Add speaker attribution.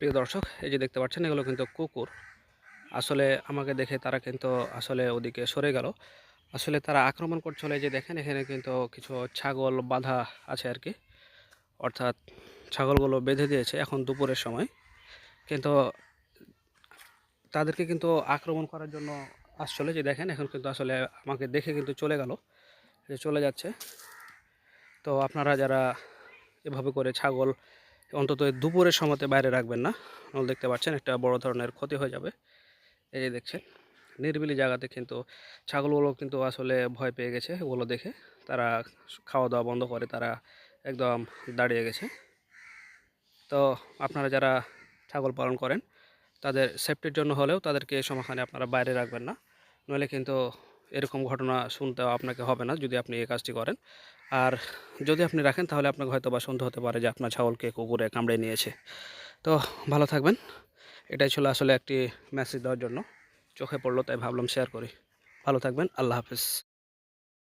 Speaker 1: প্রিয় দর্শক, এই যে দেখতে পাচ্ছেন, এগুলো কিন্তু কুকুর। আসলে আমাকে দেখে তারা কিন্তু আসলে ওদিকে সরে গেল। আসলে তারা আক্রমণ করছিল যে দেখেন, এখানে কিন্তু কিছু ছাগল বাঁধা আছে আর কি। অর্থাৎ ছাগলগুলো বেঁধে দিয়েছে এখন দুপুরের সময়। কিন্তু তাদেরকে কিন্তু আক্রমণ করার জন্য আসলে যে দেখেন, এখন কিন্তু আসলে আমাকে দেখে কিন্তু চলে গেল। যে চলে যাচ্ছে। তো আপনারা যারা এভাবে করে ছাগল অন্তত দুপুরের সময়তে বাইরে রাখবেন না। নাহলে দেখতে পাচ্ছেন একটা বড় ধরনের ক্ষতি হয়ে যাবে। এই যে দেখছেন, নির্বিলি জায়গাতে কিন্তু ছাগলগুলো কিন্তু আসলে ভয় পেয়ে গেছে ওগুলো দেখে। তারা খাওয়া দাওয়া বন্ধ করে, তারা একদম দাঁড়িয়ে গেছে। তো আপনারা যারা ছাগল পালন করেন, তাদের সেফটির জন্য হলেও তাদেরকে এই সময়খানে আপনারা বাইরে রাখবেন না। নইলে কিন্তু এরকম ঘটনা শুনতে আপনাকে হবে না যদি আপনি এই কাজটি করেন। আর যদি আপনি রাখেন তাহলে আপনাকে হয়তো বা সন্দেহ হতে পারে যে আপনার ছাগলকে কুকুরে কামড়ে নিয়েছে। তো ভালো থাকবেন। এটাই ছিল আসলে একটি মেসেজ দেওয়ার জন্য। চোখে পড়ল তাই ভাবলাম শেয়ার করি। ভালো থাকবেন। আল্লাহ হাফিজ।